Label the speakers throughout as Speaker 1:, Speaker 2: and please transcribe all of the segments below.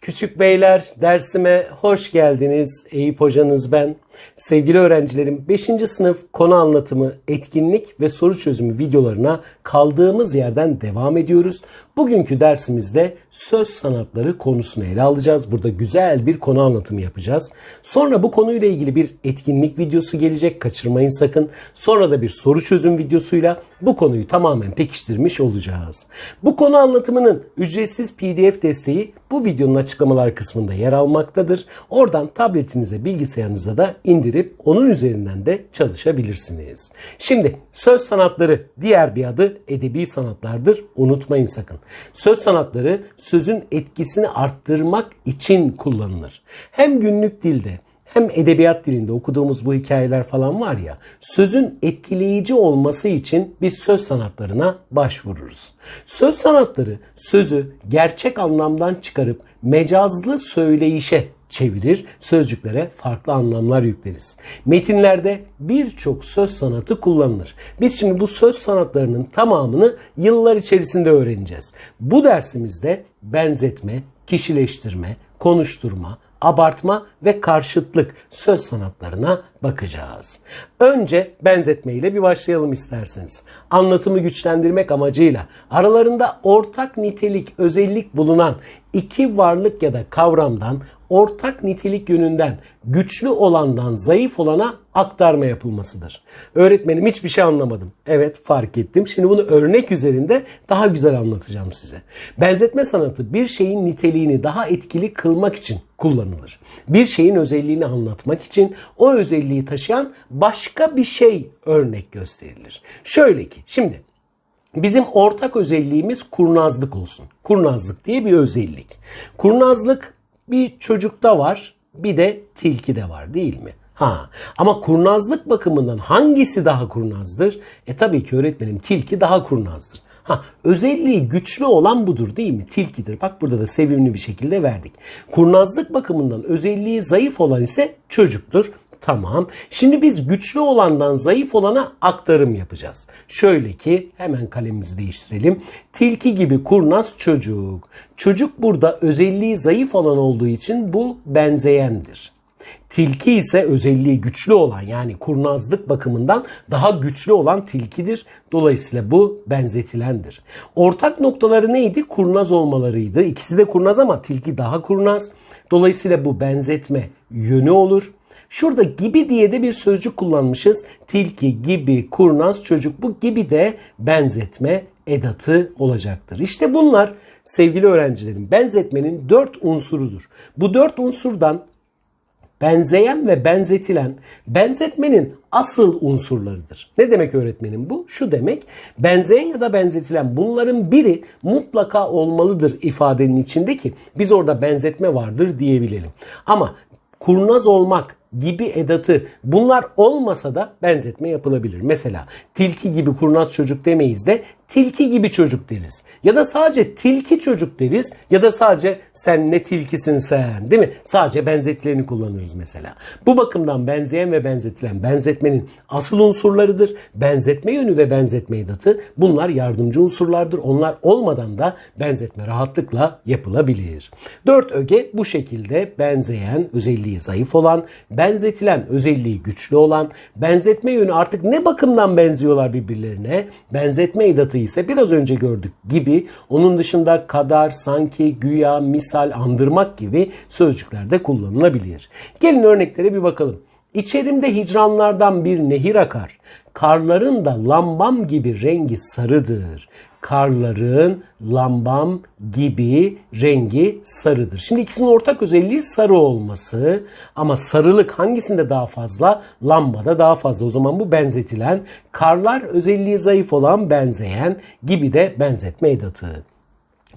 Speaker 1: Küçük beyler dersime hoş geldiniz. Eyüp hocanız ben. Sevgili öğrencilerim 5. sınıf konu anlatımı, etkinlik ve soru çözümü videolarına kaldığımız yerden devam ediyoruz. Bugünkü dersimizde söz sanatları konusunu ele alacağız. Burada güzel bir konu anlatımı yapacağız. Sonra bu konuyla ilgili bir etkinlik videosu gelecek. Kaçırmayın sakın. Sonra da bir soru çözüm videosuyla bu konuyu tamamen pekiştirmiş olacağız. Bu konu anlatımının ücretsiz PDF desteği bu videonun açıklamalar kısmında yer almaktadır. Oradan tabletinize, bilgisayarınıza da indirip onun üzerinden de çalışabilirsiniz. Şimdi söz sanatları diğer bir adı edebi sanatlardır. Unutmayın sakın. Söz sanatları sözün etkisini arttırmak için kullanılır. Hem günlük dilde hem edebiyat dilinde okuduğumuz bu hikayeler falan var ya sözün etkileyici olması için biz söz sanatlarına başvururuz. Söz sanatları sözü gerçek anlamdan çıkarıp mecazlı söyleyişe çevirir, sözcüklere farklı anlamlar yükleriz. Metinlerde birçok söz sanatı kullanılır. Biz şimdi bu söz sanatlarının tamamını yıllar içerisinde öğreneceğiz. Bu dersimizde benzetme, kişileştirme, konuşturma, abartma ve karşıtlık söz sanatlarına bakacağız. Önce benzetme ile bir başlayalım isterseniz. Anlatımı güçlendirmek amacıyla aralarında ortak nitelik, özellik bulunan iki varlık ya da kavramdan ortak nitelik yönünden güçlü olandan zayıf olana aktarma yapılmasıdır. Öğretmenim hiçbir şey anlamadım. Evet fark ettim. Şimdi bunu örnek üzerinde daha güzel anlatacağım size. Benzetme sanatı bir şeyin niteliğini daha etkili kılmak için kullanılır. Bir şeyin özelliğini anlatmak için o özelliği taşıyan başka bir şey örnek gösterilir. Şöyle ki şimdi Bizim ortak özelliğimiz kurnazlık olsun. Kurnazlık diye bir özellik. Kurnazlık bir çocukta var, bir de tilkide var değil mi? Ha. Ama kurnazlık bakımından hangisi daha kurnazdır? E tabii ki öğretmenim tilki daha kurnazdır. Ha, özelliği güçlü olan budur değil mi? Tilkidir. Bak burada da sevimli bir şekilde verdik. Kurnazlık bakımından özelliği zayıf olan ise çocuktur. Tamam. Şimdi biz güçlü olandan zayıf olana aktarım yapacağız. Şöyle ki hemen kalemimizi değiştirelim. Tilki gibi kurnaz çocuk. Çocuk burada özelliği zayıf olan olduğu için bu benzeyendir. Tilki ise özelliği güçlü olan yani kurnazlık bakımından daha güçlü olan tilkidir. Dolayısıyla bu benzetilendir. Ortak noktaları neydi? Kurnaz olmalarıydı. İkisi de kurnaz ama tilki daha kurnaz. Dolayısıyla bu benzetme yönü olur. Şurada gibi diye de bir sözcük kullanmışız. Tilki, gibi, kurnaz, çocuk. Bu gibi de benzetme edatı olacaktır. İşte bunlar sevgili öğrencilerim benzetmenin dört unsurudur. Bu dört unsurdan benzeyen ve benzetilen benzetmenin asıl unsurlarıdır. Ne demek öğretmenim bu? Şu demek benzeyen ya da benzetilen bunların biri mutlaka olmalıdır ifadenin içinde ki biz orada benzetme vardır diyebilelim. Ama kurnaz olmak, gibi edatı bunlar olmasa da benzetme yapılabilir. Mesela tilki gibi kurnaz çocuk demeyiz de tilki gibi çocuk deriz. Ya da sadece tilki çocuk deriz ya da sadece sen ne tilkisin sen değil mi? Sadece benzetilerini kullanırız mesela. Bu bakımdan benzeyen ve benzetilen benzetmenin asıl unsurlarıdır. Benzetme yönü ve benzetme edatı bunlar yardımcı unsurlardır. Onlar olmadan da benzetme rahatlıkla yapılabilir. Dört öge bu şekilde benzeyen, özelliği zayıf olan, benzetilen, özelliği güçlü olan, benzetme yönü artık ne bakımdan benziyorlar birbirlerine, benzetme edatı ise biraz önce gördük gibi onun dışında kadar, sanki, güya, misal, andırmak gibi sözcüklerde kullanılabilir. Gelin örneklere bir bakalım. İçerimde hicranlardan bir nehir akar. Karların da lambam gibi rengi sarıdır. Karların lambam gibi rengi sarıdır. Şimdi ikisinin ortak özelliği sarı olması ama sarılık hangisinde daha fazla? Lambada daha fazla. O zaman bu benzetilen karlar özelliği zayıf olan benzeyen gibi de benzetme edatı.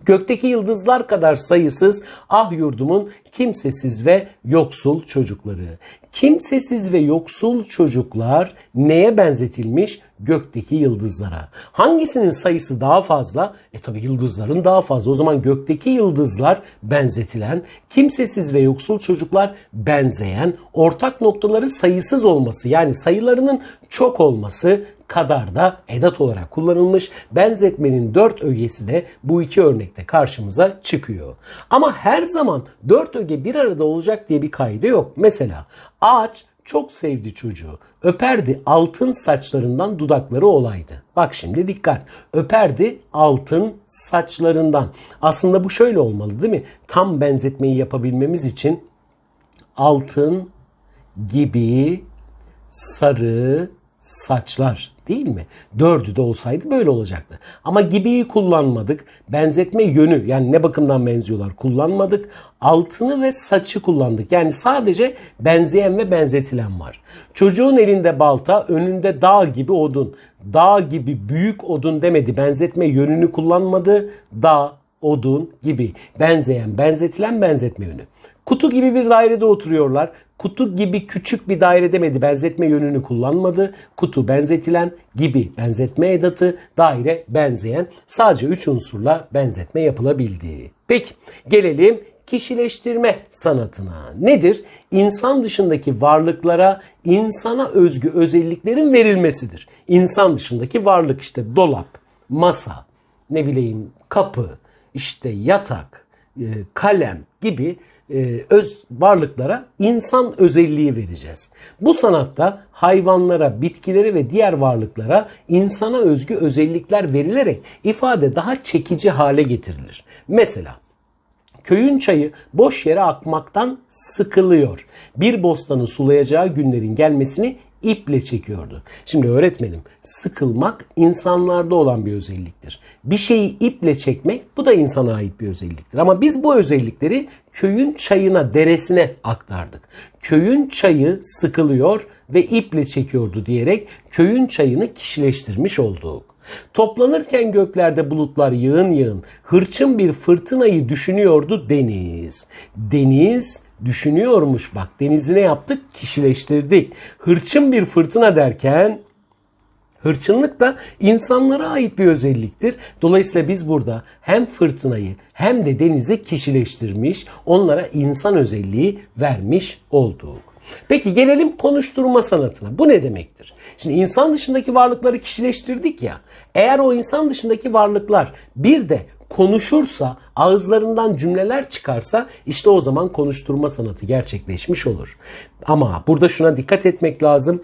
Speaker 1: Gökteki yıldızlar kadar sayısız ah yurdumun kimsesiz ve yoksul çocukları. Kimsesiz ve yoksul çocuklar neye benzetilmiş? Gökteki yıldızlara. Hangisinin sayısı daha fazla? E tabi yıldızların daha fazla. O zaman gökteki yıldızlar benzetilen, kimsesiz ve yoksul çocuklar benzeyen, ortak noktaları sayısız olması yani sayılarının çok olması kadar da edat olarak kullanılmış. Benzetmenin dört ögesi de bu iki örnekte karşımıza çıkıyor. Ama her zaman dört öge bir arada olacak diye bir kaide yok. Mesela ağaç çok sevdi çocuğu. Öperdi altın saçlarından dudakları olaydı. Bak şimdi dikkat. Öperdi altın saçlarından. Aslında bu şöyle olmalı değil mi? Tam benzetmeyi yapabilmemiz için altın gibi sarı saçlar değil mi? Dördü de olsaydı böyle olacaktı. Ama gibiyi kullanmadık. Benzetme yönü yani ne bakımdan benziyorlar kullanmadık. Altını ve saçı kullandık. Yani sadece benzeyen ve benzetilen var. Çocuğun elinde balta, önünde dağ gibi odun. Dağ gibi büyük odun demedi. Benzetme yönünü kullanmadı. Dağ, odun gibi. Benzeyen, benzetilen benzetme yönü. Kutu gibi bir dairede oturuyorlar. Kutu gibi küçük bir daire demedi. Benzetme yönünü kullanmadı. Kutu benzetilen gibi benzetme edatı, daire benzeyen sadece 3 unsurla benzetme yapılabildi. Peki gelelim kişileştirme sanatına. Nedir? İnsan dışındaki varlıklara insana özgü özelliklerin verilmesidir. İnsan dışındaki varlık işte dolap, masa, ne bileyim kapı, işte yatak, e, kalem gibi e, öz varlıklara insan özelliği vereceğiz. Bu sanatta hayvanlara, bitkilere ve diğer varlıklara insana özgü özellikler verilerek ifade daha çekici hale getirilir. Mesela Köyün çayı boş yere akmaktan sıkılıyor. Bir bostanı sulayacağı günlerin gelmesini iple çekiyordu. Şimdi öğretmenim sıkılmak insanlarda olan bir özelliktir. Bir şeyi iple çekmek bu da insana ait bir özelliktir. Ama biz bu özellikleri köyün çayına, deresine aktardık. Köyün çayı sıkılıyor ve iple çekiyordu diyerek köyün çayını kişileştirmiş olduk. Toplanırken göklerde bulutlar yığın yığın, hırçın bir fırtınayı düşünüyordu deniz. Deniz düşünüyormuş bak denizi ne yaptık? Kişileştirdik. Hırçın bir fırtına derken Hırçınlık da insanlara ait bir özelliktir. Dolayısıyla biz burada hem fırtınayı hem de denizi kişileştirmiş, onlara insan özelliği vermiş olduk. Peki gelelim konuşturma sanatına. Bu ne demektir? Şimdi insan dışındaki varlıkları kişileştirdik ya. Eğer o insan dışındaki varlıklar bir de konuşursa, ağızlarından cümleler çıkarsa işte o zaman konuşturma sanatı gerçekleşmiş olur. Ama burada şuna dikkat etmek lazım.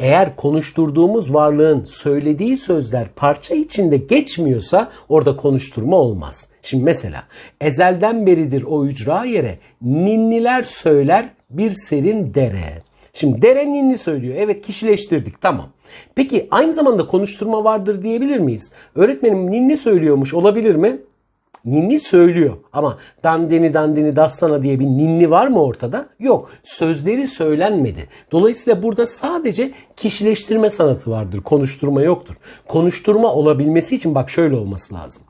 Speaker 1: Eğer konuşturduğumuz varlığın söylediği sözler parça içinde geçmiyorsa orada konuşturma olmaz. Şimdi mesela ezelden beridir o ücra yere ninniler söyler bir serin dere. Şimdi dere ninni söylüyor. Evet kişileştirdik tamam. Peki aynı zamanda konuşturma vardır diyebilir miyiz? Öğretmenim ninni söylüyormuş olabilir mi? Ninni söylüyor ama dandini dandini dastana diye bir ninni var mı ortada? Yok. Sözleri söylenmedi. Dolayısıyla burada sadece kişileştirme sanatı vardır. Konuşturma yoktur. Konuşturma olabilmesi için bak şöyle olması lazım.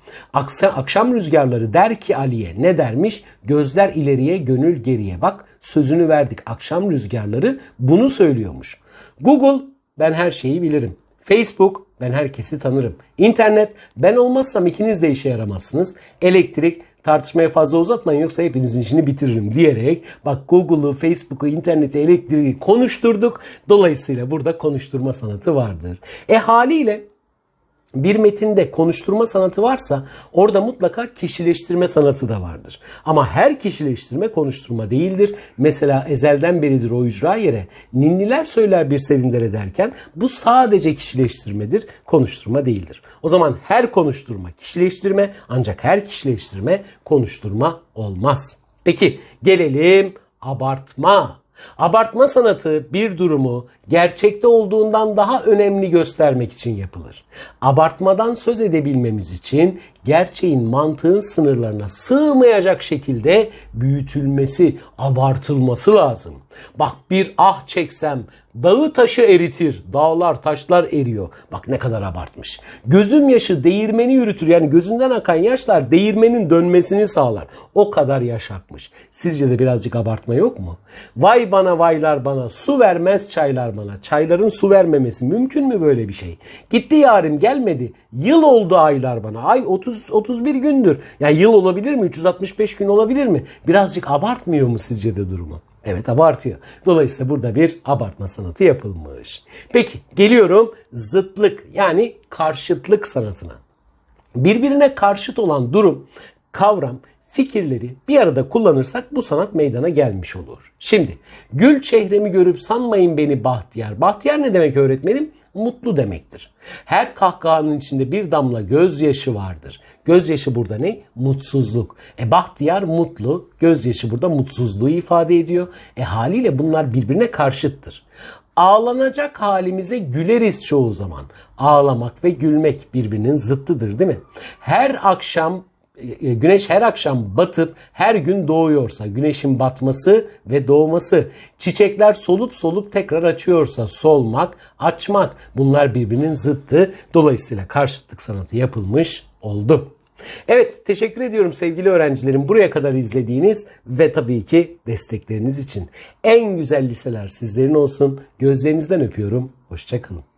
Speaker 1: Akşam rüzgarları der ki Ali'ye ne dermiş? Gözler ileriye gönül geriye. Bak sözünü verdik. Akşam rüzgarları bunu söylüyormuş. Google ben her şeyi bilirim. Facebook ben herkesi tanırım. İnternet ben olmazsam ikiniz de işe yaramazsınız. Elektrik tartışmaya fazla uzatmayın yoksa hepinizin işini bitiririm diyerek bak Google'u, Facebook'u, interneti, elektriği konuşturduk. Dolayısıyla burada konuşturma sanatı vardır. E haliyle bir metinde konuşturma sanatı varsa orada mutlaka kişileştirme sanatı da vardır. Ama her kişileştirme konuşturma değildir. Mesela ezelden beridir o ücra yere ninniler söyler bir serindere derken bu sadece kişileştirmedir, konuşturma değildir. O zaman her konuşturma kişileştirme ancak her kişileştirme konuşturma olmaz. Peki gelelim abartma Abartma sanatı bir durumu gerçekte olduğundan daha önemli göstermek için yapılır. Abartmadan söz edebilmemiz için gerçeğin mantığın sınırlarına sığmayacak şekilde büyütülmesi, abartılması lazım. Bak bir ah çeksem dağı taşı eritir. Dağlar taşlar eriyor. Bak ne kadar abartmış. Gözüm yaşı değirmeni yürütür. Yani gözünden akan yaşlar değirmenin dönmesini sağlar. O kadar yaş akmış. Sizce de birazcık abartma yok mu? Vay bana vaylar bana su vermez çaylar bana. Çayların su vermemesi mümkün mü böyle bir şey? Gitti yarim gelmedi. Yıl oldu aylar bana. Ay 30 31 gündür. Yani yıl olabilir mi? 365 gün olabilir mi? Birazcık abartmıyor mu sizce de durumu? Evet abartıyor. Dolayısıyla burada bir abartma sanatı yapılmış. Peki geliyorum zıtlık yani karşıtlık sanatına. Birbirine karşıt olan durum, kavram, fikirleri bir arada kullanırsak bu sanat meydana gelmiş olur. Şimdi gül çehremi görüp sanmayın beni bahtiyar. Bahtiyar ne demek öğretmenim? Mutlu demektir. Her kahkahanın içinde bir damla gözyaşı vardır. Gözyaşı burada ne? Mutsuzluk. E bahtiyar mutlu, gözyaşı burada mutsuzluğu ifade ediyor. E haliyle bunlar birbirine karşıttır. Ağlanacak halimize güleriz çoğu zaman. Ağlamak ve gülmek birbirinin zıttıdır değil mi? Her akşam e, güneş her akşam batıp her gün doğuyorsa, güneşin batması ve doğması, çiçekler solup solup tekrar açıyorsa, solmak, açmak bunlar birbirinin zıttı. Dolayısıyla karşıtlık sanatı yapılmış oldu. Evet teşekkür ediyorum sevgili öğrencilerim buraya kadar izlediğiniz ve tabii ki destekleriniz için. En güzel liseler sizlerin olsun. Gözlerinizden öpüyorum. Hoşçakalın.